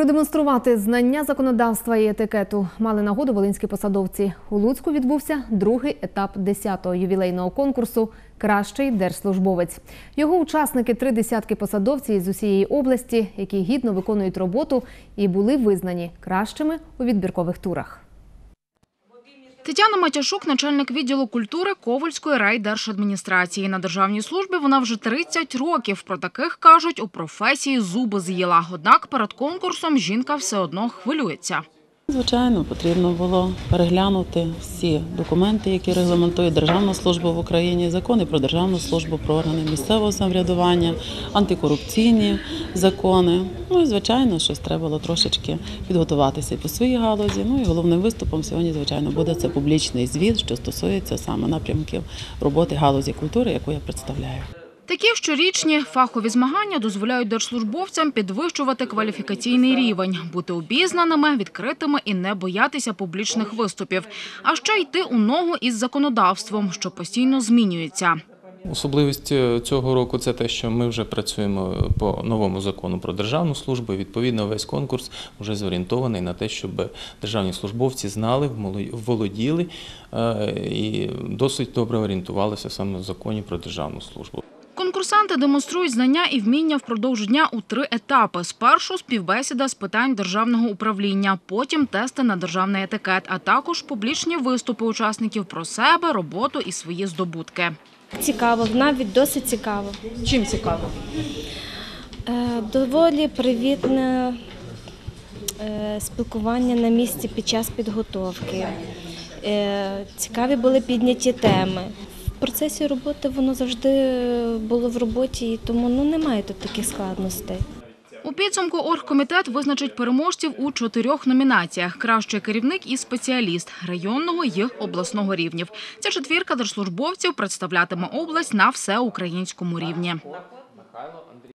Продемонструвати знання законодавства і етикету мали нагоду волинські посадовці. У Луцьку відбувся другий етап 10-го ювілейного конкурсу Кращий держслужбовець. Його учасники три десятки посадовців із усієї області, які гідно виконують роботу і були визнані кращими у відбіркових турах. Тетяна Матяшук, начальник відділу культури Ковальської райдержадміністрації. На державній службі вона вже 30 років. Про таких кажуть, у професії зуби з'їла. Однак перед конкурсом жінка все одно хвилюється. Звичайно, потрібно було переглянути всі документи, які регламентують Державна служба в Україні, закони про державну службу, про органи місцевого самоврядування, антикорупційні закони. Ну і звичайно, щось треба було трошечки підготуватися по своїй галузі. Ну і головним виступом сьогодні, звичайно, буде це публічний звіт, що стосується саме напрямків роботи галузі культури, яку я представляю. Такі щорічні фахові змагання дозволяють держслужбовцям підвищувати кваліфікаційний рівень, бути обізнаними, відкритими і не боятися публічних виступів, а ще йти у ногу із законодавством, що постійно змінюється. Особливість е, цього року це те, що ми вже працюємо по новому закону про державну службу. і, Відповідно, весь конкурс вже зорієнтований на те, щоб державні службовці знали, володіли е, і досить добре орієнтувалися саме в законі про державну службу. Конкурсанти демонструють знання і вміння впродовж дня у три етапи. Спершу співбесіда з питань державного управління, потім тести на державний етикет, а також публічні виступи учасників про себе, роботу і свої здобутки. Цікаво, навіть досить цікаво. Чим цікаво? Е, Доволі привітне е, спілкування на місці під час підготовки. Е, Цікаві були підняті теми. Процесі роботи воно завжди було в роботі, тому ну, немає тут таких складностей. У підсумку оргкомітет визначить переможців у чотирьох номінаціях: кращий керівник і спеціаліст районного і обласного рівнів. Ця четвірка держслужбовців представлятиме область на всеукраїнському рівні.